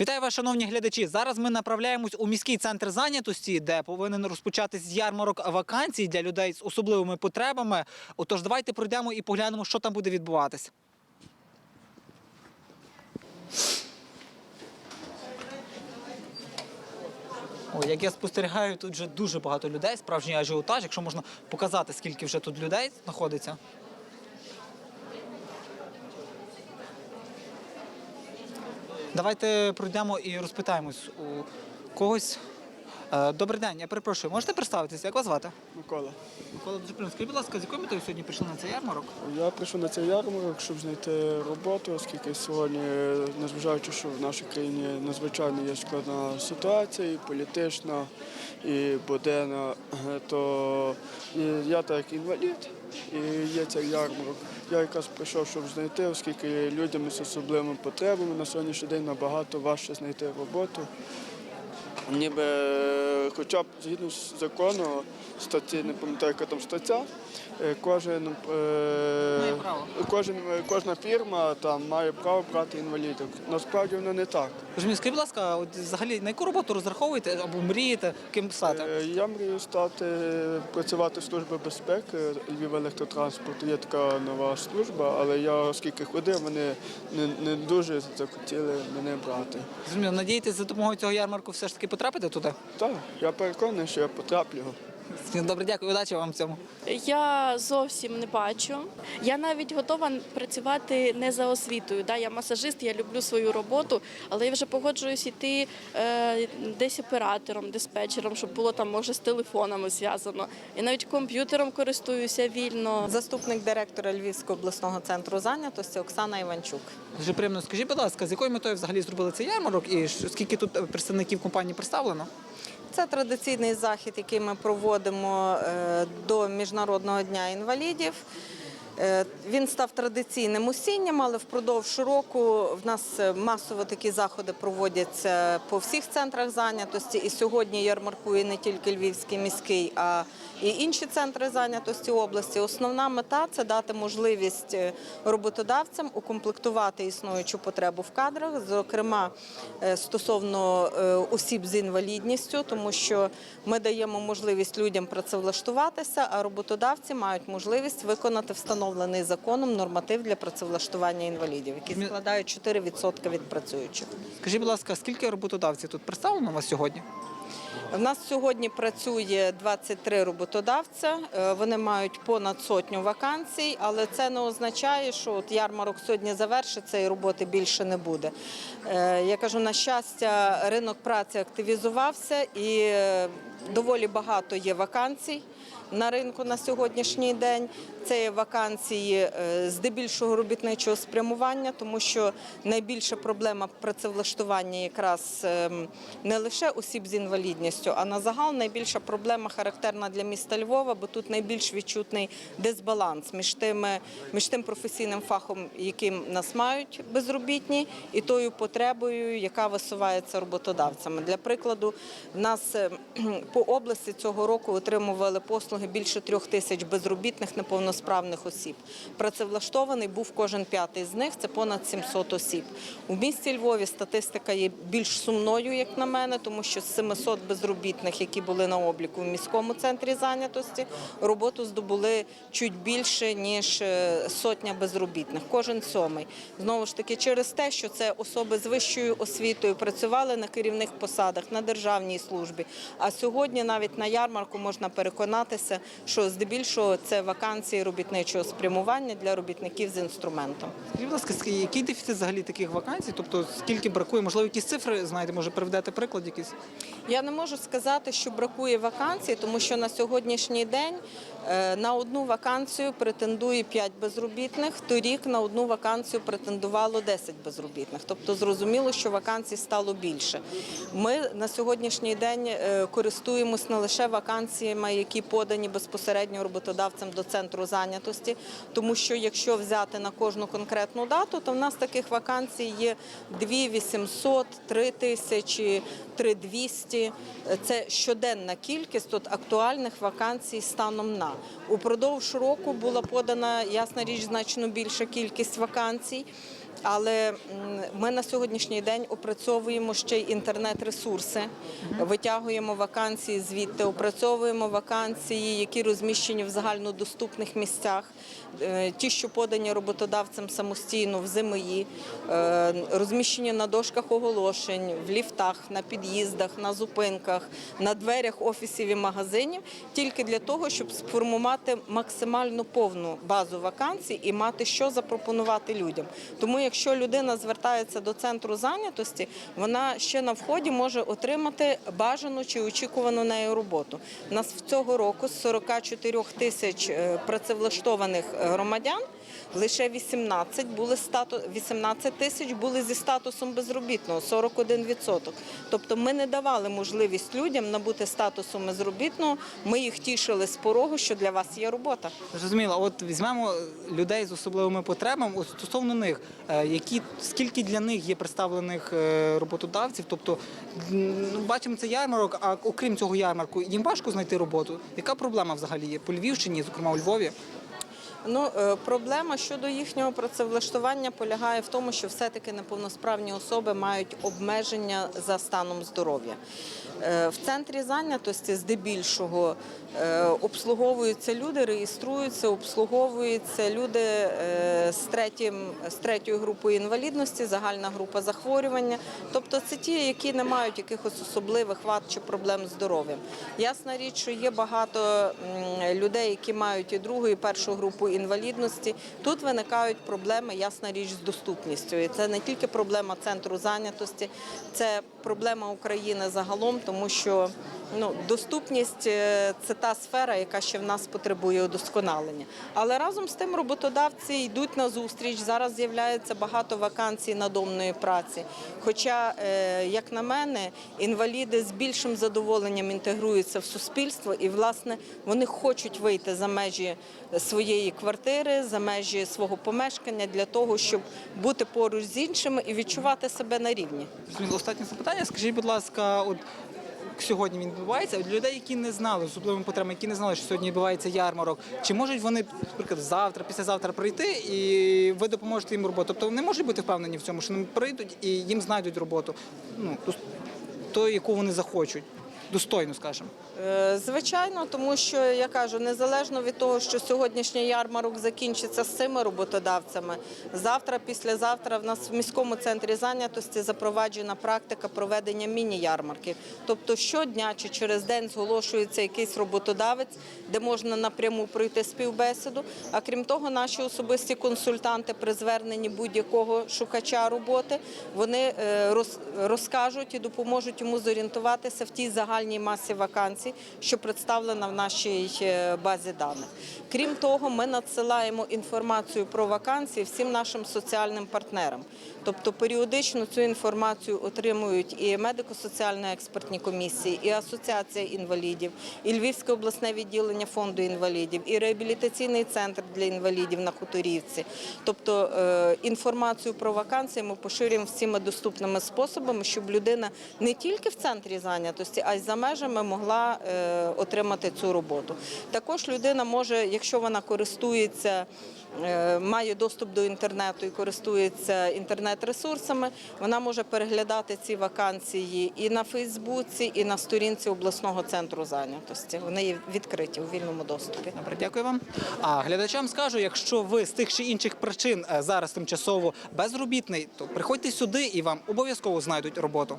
Вітаю вас, шановні глядачі. Зараз ми направляємось у міський центр зайнятості, де повинен розпочатись ярмарок вакансій для людей з особливими потребами. Отож, давайте пройдемо і поглянемо, що там буде відбуватись. Ой, як я спостерігаю, тут вже дуже багато людей, справжній ажіотаж. Якщо можна показати, скільки вже тут людей знаходиться. Давайте пройдемо і розпитаємось у когось. Е, Добрий день, я перепрошую, можете представитися? Як вас звати? Микола, Микола дуже. Скажіть, будь ласка, з якою метою сьогодні прийшли на цей ярмарок? я прийшов на цей ярмарок, щоб знайти роботу, оскільки сьогодні, незважаючи, що в нашій країні надзвичайно є складна ситуація, і політична, і буденна, е, то я так інвалід, і є цей ярмарок. Я якраз прийшов, щоб знайти, оскільки людям з особливими потребами на сьогоднішній день набагато важче знайти роботу. Ніби хоча б згідно з закону, статті, не пам'ятаю, яка там стаття, е, кожен, е, кожен, е, кожна фірма там має право брати інвалідок. Насправді воно не так. Розумію, скажіть, будь ласка, от взагалі на яку роботу розраховуєте або мрієте, ким стати? Е, Я мрію стати, працювати в службі безпеки Львів електротранспорту. Є така нова служба, але я оскільки ходив, вони не, не дуже захотіли мене брати. Розумію, надієтесь за допомогою цього ярмарку все ж таки потрапити туди? Так, я переконаний, що я потраплю. Добре, дякую, удачі вам в цьому. Я зовсім не бачу. Я навіть готова працювати не за освітою. Да, я масажист, я люблю свою роботу, але я вже погоджуюсь іти е, десь оператором, диспетчером, щоб було там може з телефонами зв'язано. І навіть комп'ютером користуюся вільно. Заступник директора Львівського обласного центру зайнятості Оксана Іванчук. Дуже приємно. Скажіть, будь ласка, з якою метою взагалі зробили цей ярмарок і скільки тут е, представників компанії представлено? Це традиційний захід, який ми проводимо е, до Міжнародного дня інвалідів. Е, Він став традиційним осінням, але впродовж року в нас е, масово такі заходи проводяться по всіх центрах зайнятості. І сьогодні ярмаркує не тільки Львівський міський, а і інші центри зайнятості області. Основна мета це дати можливість е, роботодавцям укомплектувати існуючу потребу в кадрах, зокрема стосовно осіб з інвалідністю, тому що ми даємо можливість людям працевлаштуватися, а роботодавці мають можливість виконати встановлений законом норматив для працевлаштування інвалідів, які складають 4% від працюючих. Скажіть, будь ласка, скільки роботодавців тут представлено у вас сьогодні? В нас сьогодні працює 23 роботодавця. Е, Вони мають понад сотню вакансій, але це не означає, що от ярмарок сьогодні завершиться і роботи більше не буде. Е, Я кажу, на щастя, ринок праці активізувався і е, доволі багато є вакансій. На ринку на сьогоднішній день це є вакансії е, здебільшого робітничого спрямування, тому що найбільша проблема працевлаштування якраз ем, не лише осіб з інвалідністю, а на загал найбільша проблема характерна для міста Львова, бо тут найбільш відчутний дисбаланс між тими, між тим професійним фахом, яким нас мають безробітні, і тою потребою, яка висувається роботодавцями. Для прикладу, в нас е, по області цього року отримували послуги більше трьох тисяч безробітних неповносправних осіб. Працевлаштований був кожен п'ятий з них, це понад 700 осіб. У місті Львові статистика є більш сумною, як на мене, тому що з 700 безробітних, які були на обліку в міському центрі зайнятості, роботу здобули чуть більше ніж е, сотня безробітних. Кожен сьомий. Знову ж таки, через те, що це особи з вищою освітою працювали на керівних посадах, на державній службі. А сьогодні навіть на ярмарку можна переконатися, що здебільшого це вакансії робітничого спрямування для робітників з інструментом. Скажіть, будь ласка, ск- який дефіцит взагалі таких вакансій? Тобто скільки бракує? Можливо, якісь цифри знаєте, може приведете приклад якийсь? Я не можу сказати, що бракує вакансій, тому що на сьогоднішній день на одну вакансію претендує 5 безробітних. Торік на одну вакансію претендувало 10 безробітних. Тобто зрозуміло, що вакансій стало більше. Ми на сьогоднішній день е, користуємось не лише вакансіями, які подані безпосередньо роботодавцям до центру зайнятості, тому що якщо взяти на кожну конкретну дату, то в нас таких вакансій є 2800, 3000, 3200. Це щоденна кількість от актуальних вакансій станом на. Упродовж року була подана, ясна річ, значно більша кількість вакансій. Але ми на сьогоднішній день опрацьовуємо ще й інтернет-ресурси, витягуємо вакансії звідти, опрацьовуємо вакансії, які розміщені в загальнодоступних місцях, е, ті, що подані роботодавцем самостійно в ЗМІ, е, розміщені на дошках оголошень, в ліфтах, на під'їздах, на зупинках, на дверях офісів і магазинів, тільки для того, щоб сформувати максимально повну базу вакансій і мати що запропонувати людям. Тому, якщо людина звертається до центру зайнятості, вона ще на вході може отримати бажану чи очікувану нею роботу. У нас в цього року з 44 тисяч е, працевлаштованих громадян. Лише 18 були стату 18 тисяч були зі статусом безробітного 41%. Тобто ми не давали можливість людям набути статусом безробітного. Ми їх тішили з порогу, що для вас є робота. Зрозуміло, от візьмемо людей з особливими потребами. От стосовно них, е, які скільки для них є представлених е, роботодавців? Тобто бачимо це ярмарок, а окрім цього ярмарку, їм важко знайти роботу. Яка проблема взагалі є по Львівщині, зокрема у Львові? Ну, е, проблема щодо їхнього працевлаштування полягає в тому, що все-таки неповносправні особи мають обмеження за станом здоров'я. Е, В центрі зайнятості здебільшого е, обслуговуються люди, реєструються, обслуговуються люди з, третім, з третьою групою інвалідності, загальна група захворювання. Тобто це ті, які не мають якихось особливих вад чи проблем з здоров'ям. Ясна річ, що є багато людей, які мають і другу, і першу групу інвалідності. Тут виникають проблеми, ясна річ, з доступністю. І це не тільки проблема центру зайнятості, це проблема України загалом, тому що ну, доступність е, це та сфера, яка ще в нас потребує удосконалення. Але разом з тим роботодавці йдуть на зустріч. Зараз з'являється багато вакансій надомної праці. Хоча, е, як на мене, інваліди з більшим задоволенням інтегруються в суспільство і, власне, вони хочуть вийти за межі своєї квартири, за межі свого помешкання для того, щоб бути поруч з іншими і відчувати себе на рівні. Останнє запитання. Скажіть, будь ласка, от сьогодні він відбувається. От людей, які не знали з особливими потребами, які не знали, що сьогодні відбувається ярмарок, чи можуть вони, наприклад, завтра, післязавтра прийти і ви допоможете їм роботу? Тобто вони можуть бути впевнені в цьому, що вони прийдуть і їм знайдуть роботу, ну ту, яку вони захочуть, достойно, скажімо. Е, Звичайно, тому що я кажу, незалежно від того, що сьогоднішній ярмарок закінчиться з цими роботодавцями, завтра, післязавтра в нас в міському центрі зайнятості запроваджена практика проведення міні-ярмарків. Тобто щодня чи через день зголошується якийсь роботодавець, де можна напряму пройти співбесіду. А крім того, наші особисті консультанти при зверненні будь-якого шукача роботи вони е, розкажуть і допоможуть йому зорієнтуватися в тій загальній масі вакансій, що представлена в нашій е, базі даних. Крім того, ми надсилаємо інформацію про вакансії всім нашим соціальним партнерам. Тобто періодично цю інформацію отримують і медико-соціальні експертні комісії, і Асоціація інвалідів, і Львівське обласне відділення фонду інвалідів, і реабілітаційний центр для інвалідів на Хуторівці. Тобто е, інформацію про вакансії ми поширюємо всіма доступними способами, щоб людина не тільки в центрі зайнятості, а й за межами могла е, отримати цю роботу. Також людина може, якщо вона користується, е, має доступ до інтернету і користується інтернет-ресурсами, вона може переглядати ці вакансії і на Фейсбуці, і на сторінці обласного центру зайнятості. Вони є відкриті у вільному доступі. Добре, дякую вам. А глядачам скажу, якщо ви з тих чи інших причин е, зараз тимчасово безробітний, то приходьте сюди і вам обов'язково знайдуть роботу.